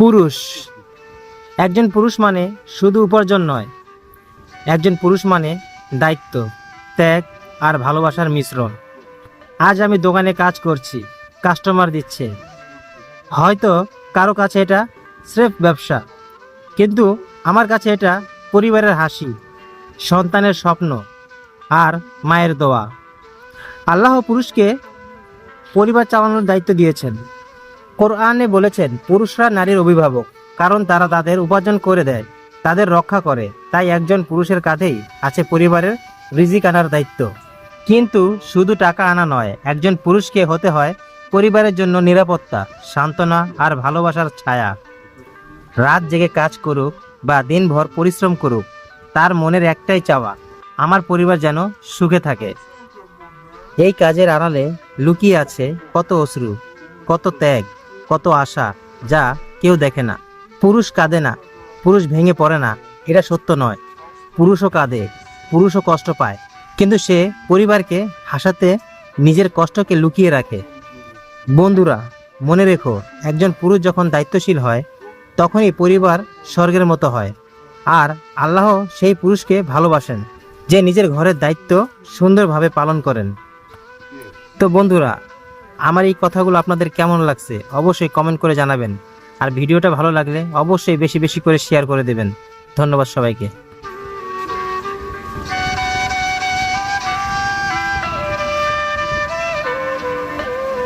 পুরুষ। একজন পুরুষ মানে শুধু উপার্জন নয়, একজন পুরুষ মানে দায়িত্ব, ত্যাগ আর ভালোবাসার মিশ্রণ। আজ আমি দোকানে কাজ করছি, কাস্টমার দিচ্ছে। হয়তো কারও কাছে এটা স্রেফ ব্যবসা, কিন্তু আমার কাছে এটা পরিবারের হাসি, সন্তানের স্বপ্ন আর মায়ের দোয়া। আল্লাহ পুরুষকে পরিবার চালানোর দায়িত্ব দিয়েছেন। কোরআনে বলেছেন, পুরুষরা নারীর অভিভাবক, কারণ তারা তাদের উপার্জন করে দেয়, তাদের রক্ষা করে। তাই একজন পুরুষের কাঁধেই আছে পরিবারের রিজিক আনার দায়িত্ব। কিন্তু শুধু টাকা আনা নয়, একজন পুরুষকে হতে হয় পরিবারের জন্য নিরাপত্তা, সান্ত্বনা আর ভালোবাসার ছায়া। রাত জেগে কাজ করুক বা দিনভর পরিশ্রম করুক, তার মনের একটাই চাওয়া, আমার পরিবার যেন সুখে থাকে। এই কাজের আড়ালে লুকিয়ে আছে কত অশ্রু, কত ত্যাগ কত আশা যা কেউ দেখে না। পুরুষ কাঁদে না, পুরুষ ভেঙে পড়ে না, এটা সত্য নয়। পুরুষও কাঁদে, পুরুষও কষ্ট পায়, কিন্তু সে পরিবারকে হাসাতে, নিজের কষ্টকে লুকিয়ে রাখে। বন্ধুরা, মনে রেখো, একজন পুরুষ যখন দায়িত্বশীল হয়, তখনই পরিবার স্বর্গের মতো হয়। আর আল্লাহ সেই পুরুষকে ভালোবাসেন, যে নিজের ঘরের দায়িত্ব সুন্দরভাবে পালন করেন। তো বন্ধুরা আমার এই কথাগুলো আপনাদের কেমন লাগছে অবশ্যই কমেন্ট করে জানাবেন। আর ভিডিওটা ভালো লাগলে অবশ্যই বেশি বেশি করে শেয়ার করে দেবেন। ধন্যবাদ সবাইকে।